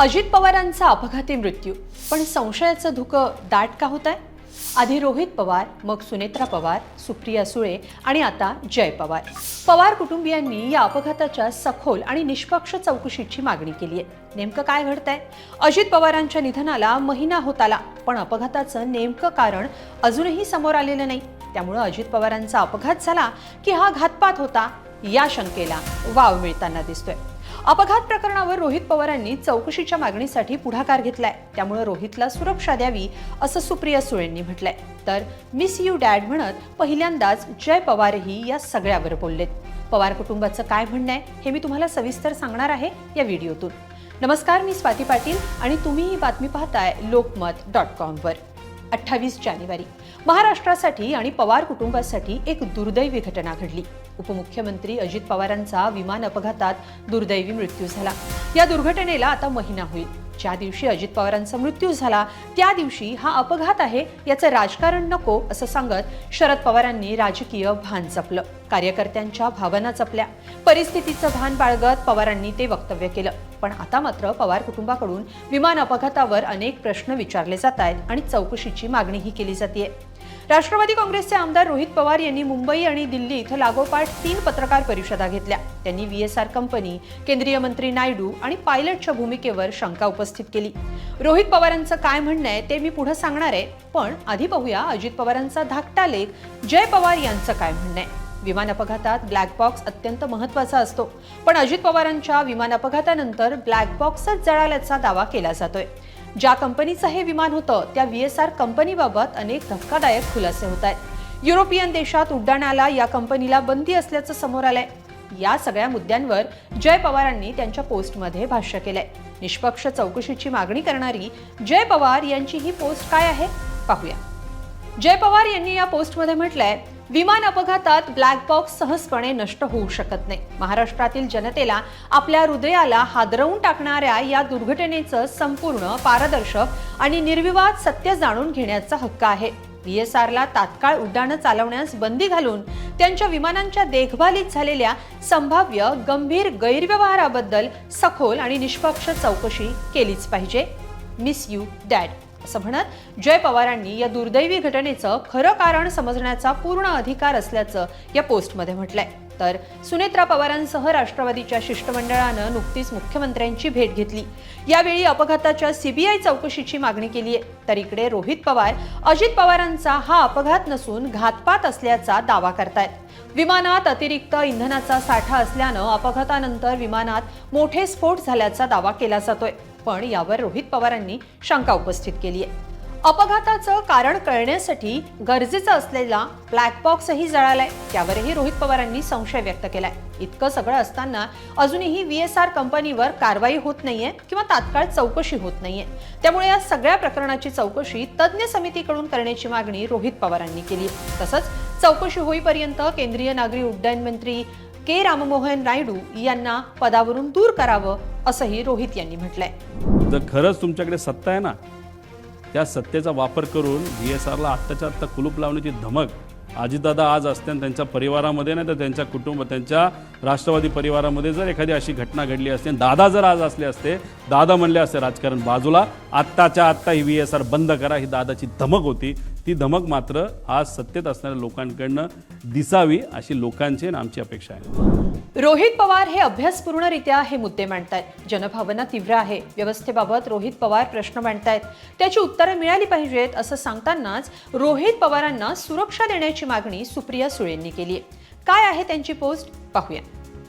अजित पवारांचा अपघाती मृत्यू. पण संशयाचं धुकं दाट का होत आहे आधी रोहित पवार मग सुनेत्रा पवार सुप्रिया सुळे आणि आता जय पवार. पवार कुटुंबियांनी या अपघाताच्या सखोल आणि निष्पक्ष चौकशीची मागणी केली आहे. नेमकं काय घडतंय? अजित पवारांच्या निधनाला महिना होत आला पण अपघाताचं नेमकं कारण अजूनही समोर आलेलं नाही. त्यामुळं अजित पवारांचा अपघात झाला की हा घातपात होता या शंकेला वाव मिळताना दिसतोय. अपघात प्रकरणावर रोहित पवारांनी चौकशीच्या मागणीसाठी पुढाकार घेतलाय. त्यामुळे रोहितला सुरक्षा द्यावी असं सुप्रिया सुळेंनी म्हटलंय. तर मिस यू डॅड म्हणत पहिल्यांदाच जय पवारही या सगळ्यावर बोललेत. पवार कुटुंबाचं काय म्हणणं आहे हे मी तुम्हाला सविस्तर सांगणार आहे या व्हिडिओतून. नमस्कार मी स्वाती पाटील आणि तुम्ही ही बातमी पाहताय लोकमत डॉट कॉमवर. अठ्ठावीस जानेवारी. महाराष्ट्रासाठी आणि पवार कुटुंबासाठी एक दुर्दैवी घटना घडली. उपमुख्यमंत्री अजित पवारांचा विमान अपघातात दुर्दैवी मृत्यू झाला. या दुर्घटनेला आता महिना होईल. ज्या दिवशी अजित पवारांचा मृत्यू झाला त्या दिवशी हा अपघात आहे याचं राजकारण नको असं सांगत शरद पवारांनी राजकीय भान जपलं. कार्यकर्त्यांच्या भावना जपल्या. परिस्थितीचं भान बाळगत पवारांनी ते वक्तव्य केलं. पण आता मात्र पवार कुटुंबाकडून विमान अपघातावर अनेक प्रश्न विचारले जात आहेत आणि चौकशीची मागणीही केली जाते राष्ट्रवादी काँग्रेसचे आमदार रोहित पवार यांनी मुंबई आणि दिल्ली इथं लागोपाठ तीन पत्रकार परिषदा घेतल्या. त्यांनी व्ही एस आर कंपनी केंद्रीय मंत्री नायडू आणि पायलटच्या भूमिकेवर शंका उपस्थित केली. रोहित पवारांचं काय म्हणणं आहे ते मी पुढे सांगणार आहे पण आधी पाहूया अजित पवारांचा धाकटा लेख. जय पवार यांचं काय म्हणणं आहे? विमान अपघातात ब्लॅक बॉक्स अत्यंत महत्त्वाचा असतो. पण अजित पवारांच्या विमान अपघातानंतर ब्लॅक बॉक्सच जळाल्याचा दावा केला जातोय. ज्या कंपनीचं हे विमान होतं त्या व्ही एस आर कंपनीबाबत अनेक धक्कादायक खुलासे होत आहेत. युरोपियन देशात उड्डाणाला या कंपनीला बंदी असल्याचं समोर आलंय. या सगळ्या मुद्द्यांवर जय पवारांनी त्यांच्या पोस्टमध्ये भाष्य केलंय. निष्पक्ष चौकशीची मागणी करणारी जय पवार यांची ही पोस्ट काय आहे? पाहूया. जय पवार यांनी या पोस्टमध्ये म्हटलंय विमान अपघातात ब्लॅक बॉक्स सहजपणे नष्ट होऊ शकत नाही. महाराष्ट्रातील जनतेला आपल्या हृदयाला हादरवून टाकणाऱ्या या दुर्घटनेचं संपूर्ण पारदर्शक आणि निर्विवाद सत्य जाणून घेण्याचा हक्क आहे. बी एस आरला तात्काळ उड्डाणं चालवण्यास बंदी घालून त्यांच्या विमानांच्या देखभालीत झालेल्या संभाव्य गंभीर गैरव्यवहाराबद्दल सखोल आणि निष्पक्ष चौकशी केलीच पाहिजे. Miss you dad. असं म्हणत जय पवारांनी या दुर्दैवी घटनेचं खरं कारण समजण्याचा पूर्ण अधिकार असल्याचं या पोस्टमध्ये म्हटलंय. तर सुनेत्रा पवारांसह राष्ट्रवादीच्या शिष्टमंडळानं नुकतीच मुख्यमंत्र्यांची भेट घेतली. यावेळी अपघाताच्या सीबीआय चौकशीची मागणी केली आहे तर इकडे रोहित पवार अजित पवारांचा हा अपघात नसून घातपात असल्याचा दावा करतायत. विमानात अतिरिक्त इंधनाचा साठा असल्यानं अपघातानंतर विमानात मोठे स्फोट झाल्याचा दावा केला जातोय. पण यावर रोहित पवारांनी शंका उपस्थित केली आहे अपघाताचं कारण कळण्यासाठी गरजेचं असलेला ब्लॅक बॉक्सही जळालाय. त्यावरही रोहित पवारांनी संशय व्यक्त केलाय. इतकं सगळं असताना अजूनही व्ही एस आर कंपनीवर कारवाई होत नाहीये किंवा तात्काळ चौकशी होत नाहीये. त्यामुळे या सगळ्या प्रकरणाची चौकशी तज्ज्ञ समितीकडून करण्याची मागणी रोहित पवारांनी केली तसंच चौकशी होईपर्यंत केंद्रीय नागरी उड्डयन मंत्री के राममोहन नायडू यांना पदावरून दूर करावं असंही रोहित यांनी म्हटलंय. जर खरंच तुमच्याकडे सत्ता आहे ना त्या सत्तेचा वापर करून व्ही एस आरला आत्ताच्या आत्ता कुलूप लावण्याची धमक आजीदादा आज असते आणि त्यांच्या परिवारामध्ये नाही तर त्यांच्या कुटुंब त्यांच्या राष्ट्रवादी परिवारामध्ये जर एखादी अशी घटना घडली असते आणि दादा जर आज असले असते दादा म्हणले असते राजकारण बाजूला आत्ताच्या आत्ता ही व्ही एस आर बंद करा ही दादाची धमक होती ती धमक मात्र आज सत्तेत असणाऱ्या लोकांकडनं दिसावी अशी लोकांची आणि आमची अपेक्षा आहे. रोहित पवार हे अभ्यासपूर्णरित्या हे मुद्दे मांडतायत. जनभावना तीव्र आहे. व्यवस्थेबाबत रोहित पवार प्रश्न मांडतायत. त्याची उत्तरं मिळाली पाहिजेत असं सांगतानाच रोहित पवारांना सुरक्षा देण्याची मागणी सुप्रिया सुळेंनी केली आहे. काय आहे त्यांची पोस्ट? पाहूया.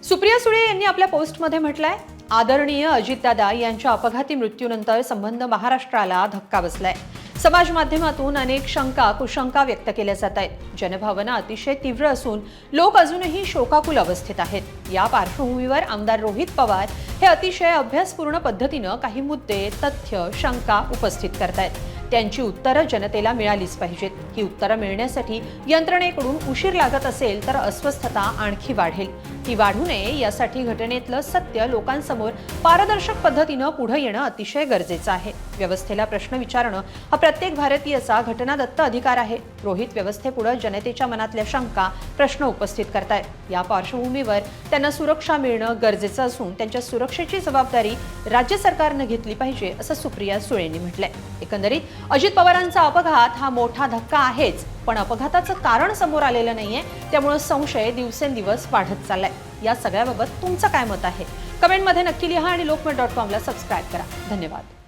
सुप्रिया सुळे यांनी आपल्या पोस्टमध्ये म्हटलंय आदरणीय अजितदादा यांच्या अपघाती मृत्यूनंतर संबंध महाराष्ट्राला धक्का बसलाय. समाज माध्यमातून अनेक शंका कुशंका व्यक्त केल्या जात आहेत. जनभावना अतिशय तीव्र असून लोक अजूनही शोकाकुल अवस्थेत आहेत. या पार्श्वभूमीवर आमदार रोहित पवार हे अतिशय अभ्यासपूर्ण पद्धतीनं काही मुद्दे तथ्य शंका उपस्थित करतायत. त्यांची उत्तरं जनतेला मिळालीच पाहिजेत. ही उत्तरं मिळण्यासाठी यंत्रणेकडून उशीर लागत असेल तर अस्वस्थता आणखी वाढेल. ती वाढू नये यासाठी घटनेतलं सत्य लोकांसमोर पारदर्शक पद्धतीनं पुढे येणं अतिशय गरजेचं आहे. व्यवस्थेला प्रश्न विचारणं हा प्रत्येक भारतीयाचा घटनादत्त अधिकार आहे. रोहित व्यवस्थेपुढे जनतेच्या मनातल्या शंका प्रश्न उपस्थित करतायत. या पार्श्वभूमीवर त्यांना सुरक्षा मिळणं गरजेचं असून त्यांच्या सुरक्षेची जबाबदारी राज्य सरकारनं घेतली पाहिजे असं सुप्रिया सुळेंनी म्हटलंय. एकंदरीत अजित पवारांचा अपघात हा मोठा धक्का आहेच पण अपघाताचं कारण समोर आलेलं नाहीये त्यामुळे संशय दिवसेंदिवस वाढत चाललाय. या सगळ्याबाबत तुमचं काय मत आहे? कमेंटमध्ये नक्की लिहा आणि लोकमत डॉट कॉमला सबस्क्राईब करा. धन्यवाद.